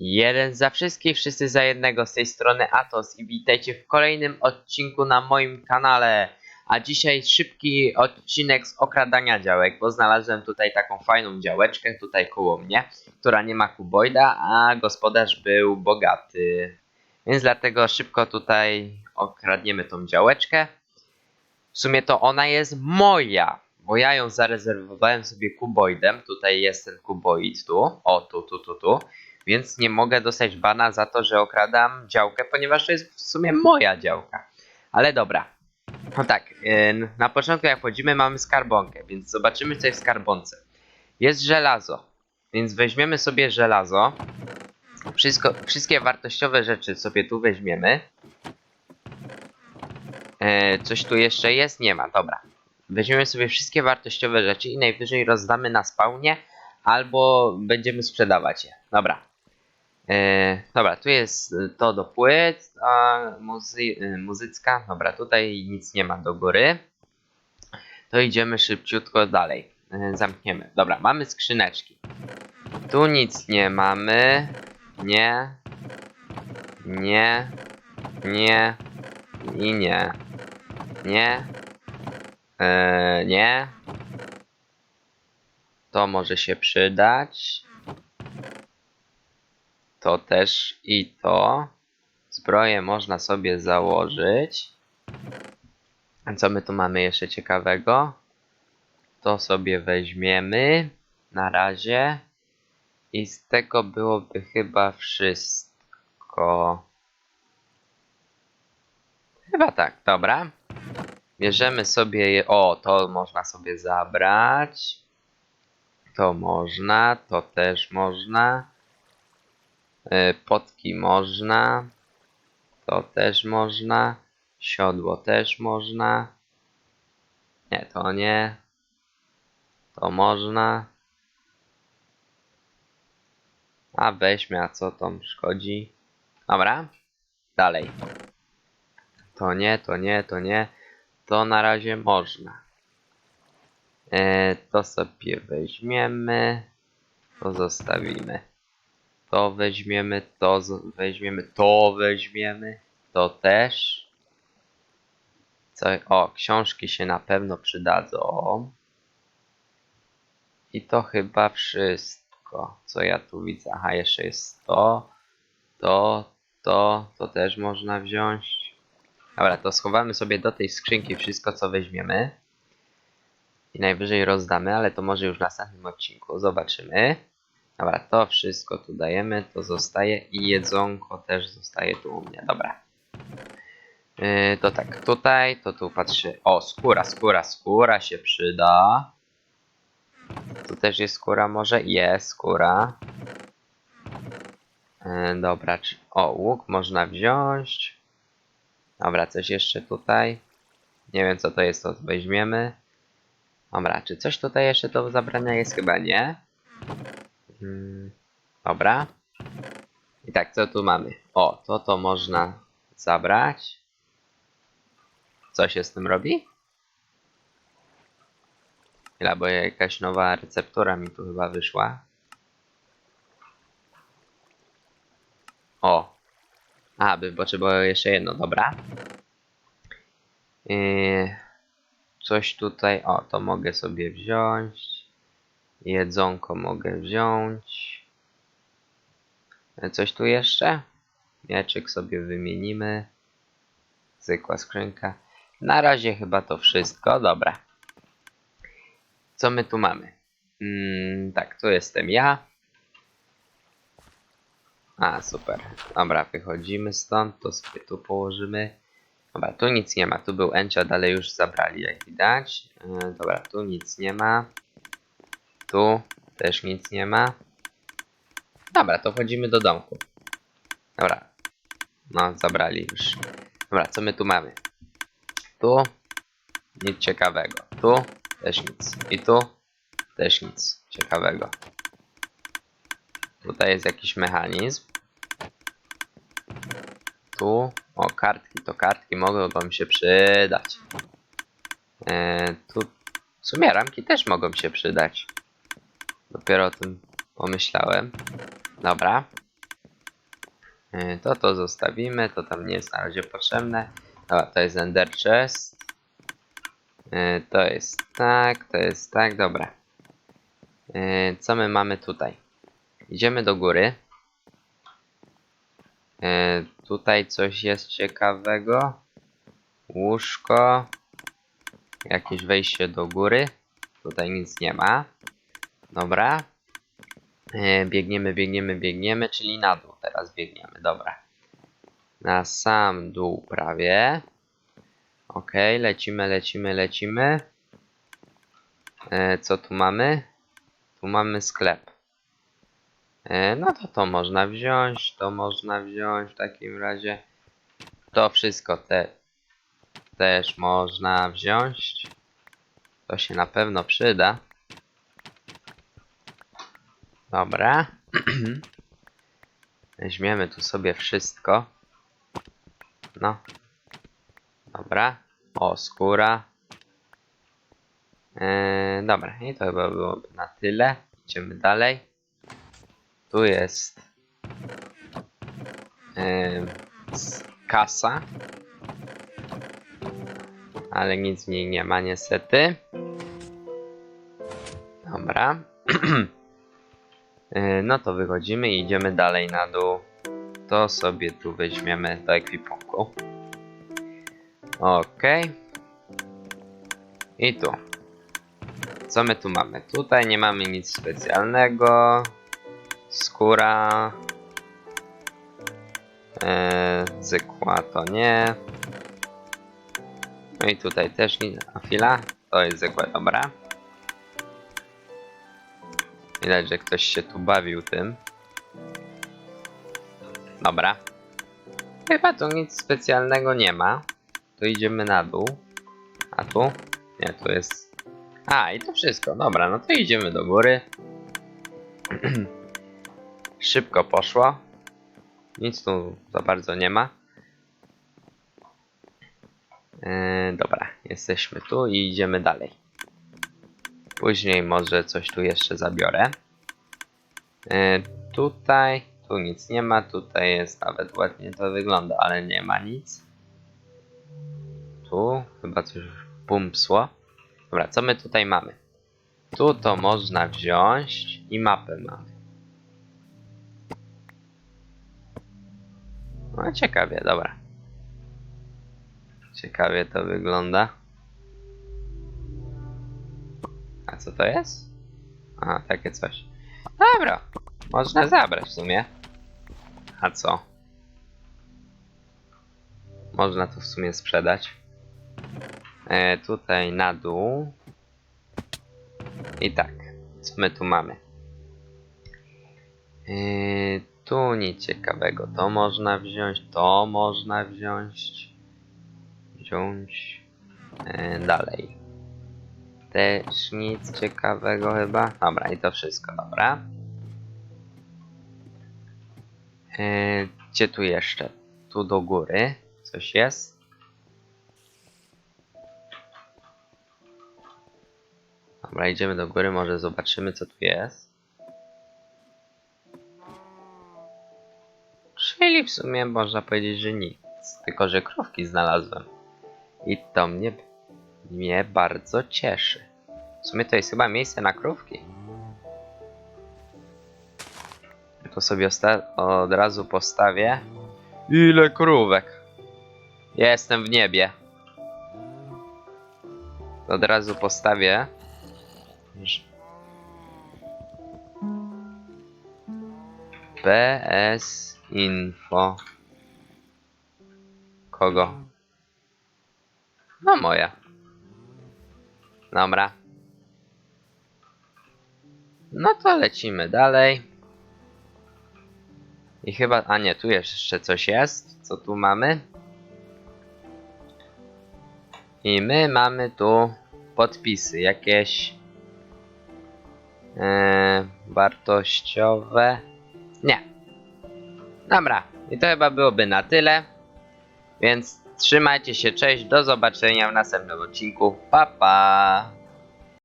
Jeden za wszystkich, wszyscy za jednego z tej strony Atos i witajcie w kolejnym odcinku na moim kanale. A dzisiaj szybki odcinek z okradania działek, bo znalazłem tutaj taką fajną działeczkę tutaj koło mnie, która nie ma kuboida, a gospodarz był bogaty. Więc dlatego szybko tutaj okradniemy tą działeczkę. W sumie to ona jest moja, bo ja ją zarezerwowałem sobie kuboidem. Tutaj jest ten kuboid tu, o tu, tu, tu, tu. Więc nie mogę dostać bana za to, że okradam działkę, ponieważ to jest w sumie moja działka. Ale dobra. No tak, yy, na początku jak wchodzimy mamy skarbonkę, więc zobaczymy co jest w skarbonce. Jest żelazo, więc weźmiemy sobie żelazo. Wszystko, wszystkie wartościowe rzeczy sobie tu weźmiemy. E, coś tu jeszcze jest? Nie ma, dobra. Weźmiemy sobie wszystkie wartościowe rzeczy i najwyżej rozdamy na spawnie, albo będziemy sprzedawać je. Dobra. E, dobra, tu jest to do płyt, a muzy y, muzycka. Dobra, tutaj nic nie ma do góry. To idziemy szybciutko dalej. E, zamkniemy. Dobra, mamy skrzyneczki. Tu nic nie mamy. Nie. Nie. Nie. I nie. Nie. Eee, nie. To może się przydać. To też i to. Zbroję można sobie założyć. A co my tu mamy jeszcze ciekawego? To sobie weźmiemy. Na razie. I z tego byłoby chyba wszystko. Chyba tak, dobra. Bierzemy sobie je. O, to można sobie zabrać. To można, to też można. Y, Potki można. To też można. Siodło też można. Nie, to nie. To można. A weźmy, a co tam szkodzi? Dobra. Dalej. To nie, to nie, to nie. To na razie można. E, to sobie weźmiemy. To zostawimy. To weźmiemy, to weźmiemy, to weźmiemy. To też. Co, o, książki się na pewno przydadzą. I to chyba wszystko, co ja tu widzę. Aha, jeszcze jest to, to, to, to też można wziąć. Dobra, to schowamy sobie do tej skrzynki wszystko, co weźmiemy. I najwyżej rozdamy, ale to może już w następnym odcinku. Zobaczymy. Dobra, to wszystko tu dajemy, to zostaje i jedzonko też zostaje tu u mnie. Dobra. Yy, to tak, tutaj, to tu patrzy. O, skóra, skóra, skóra się przyda. Tu też jest skóra może? Jest skóra. Yy, dobra, czy... o, łuk można wziąć. Dobra, coś jeszcze tutaj. Nie wiem co to jest, to weźmiemy. Dobra, czy coś tutaj jeszcze do zabrania jest? Chyba nie. Mm, dobra. I tak, co tu mamy? O, to to można zabrać. Co się z tym robi? Chwila, bo jakaś nowa receptura mi tu chyba wyszła. O. A, by potrzebowało jeszcze jedno, dobra. Yy, coś tutaj, o, to mogę sobie wziąć. Jedzonko mogę wziąć. E, Coś tu jeszcze? Mieczyk sobie wymienimy. Zwykła skrzynka. Na razie chyba to wszystko. Dobra. Co my tu mamy? Mm, tak, tu jestem ja. A, super. Dobra, wychodzimy stąd. To sobie tu położymy. Dobra, tu nic nie ma. Tu był Enciad, ale już zabrali, jak widać. E, dobra, tu nic nie ma. Tu też nic nie ma. Dobra, to wchodzimy do domku. Dobra. No, zabrali już. Dobra, co my tu mamy? Tu nic ciekawego. Tu też nic. I tu też nic ciekawego. Tutaj jest jakiś mechanizm. Tu, o kartki, to kartki mogą wam się przydać. E, tu w sumie ramki też mogą się przydać. Dopiero o tym pomyślałem. Dobra. Yy, To to zostawimy, to tam nie jest na razie potrzebne. Dobra, to jest Ender Chest. Yy, To jest tak, to jest tak, dobra. Yy, Co my mamy tutaj? Idziemy do góry. Tutaj coś jest ciekawego. Łóżko. Jakieś wejście do góry. Tutaj nic nie ma. Dobra. E, biegniemy, biegniemy, biegniemy, czyli na dół teraz biegniemy, dobra. Na sam dół prawie. Ok, lecimy, lecimy, lecimy. E, co tu mamy? Tu mamy sklep. E, no to to można wziąć, to można wziąć w takim razie. To wszystko te też można wziąć. To się na pewno przyda. Dobra. Weźmiemy tu sobie wszystko. No. Dobra. O, skóra. Eee, dobra, i to chyba byłoby na tyle. Idziemy dalej. Tu jest eee, kasa. Ale nic w niej nie ma niestety. Dobra. Yy, No to wychodzimy i idziemy dalej na dół. To sobie tu weźmiemy do ekwipunku. Ok. I tu. Co my tu mamy? Tutaj nie mamy nic specjalnego. Skóra. Zwykła to nie. No i tutaj też nic. A chwila. To jest zwykłe, dobra. Widać, że ktoś się tu bawił tym. Dobra. Chyba tu nic specjalnego nie ma. Tu idziemy na dół. A tu? Nie, tu jest... A, i to wszystko. Dobra, no to idziemy do góry. Szybko poszło. Nic tu za bardzo nie ma. Yy, dobra, jesteśmy tu i idziemy dalej. Później może coś tu jeszcze zabiorę. E, tutaj, tu nic nie ma, tutaj jest nawet ładnie to wygląda, ale nie ma nic. Tu chyba coś pumpsło. Dobra, co my tutaj mamy? Tu to można wziąć i mapę mamy. No ciekawie, dobra. Ciekawie to wygląda. To jest? A, takie coś. Dobra, można zabrać w sumie. A co? Można to w sumie sprzedać. E, tutaj na dół. I tak, co my tu mamy? E, tu nic ciekawego. To można wziąć, to można wziąć. Wziąć. E, dalej. Też nic ciekawego chyba. Dobra, i to wszystko, dobra. Yy, gdzie tu jeszcze? Tu do góry coś jest. Dobra, idziemy do góry, może zobaczymy co tu jest. Czyli w sumie można powiedzieć, że nic. Tylko, że krówki znalazłem. I to mnie mnie bardzo cieszy. W sumie to jest chyba miejsce na krówki. To sobie od razu postawię. Ile krówek? Jestem w niebie. Od razu postawię. PS info. Kogo? No moja. Dobra. No to lecimy dalej. I chyba... A nie, tu jeszcze coś jest. Co tu mamy? I my mamy tu podpisy jakieś e, wartościowe. Nie. Dobra. I to chyba byłoby na tyle. Więc trzymajcie się, cześć, do zobaczenia w następnym odcinku. Pa pa!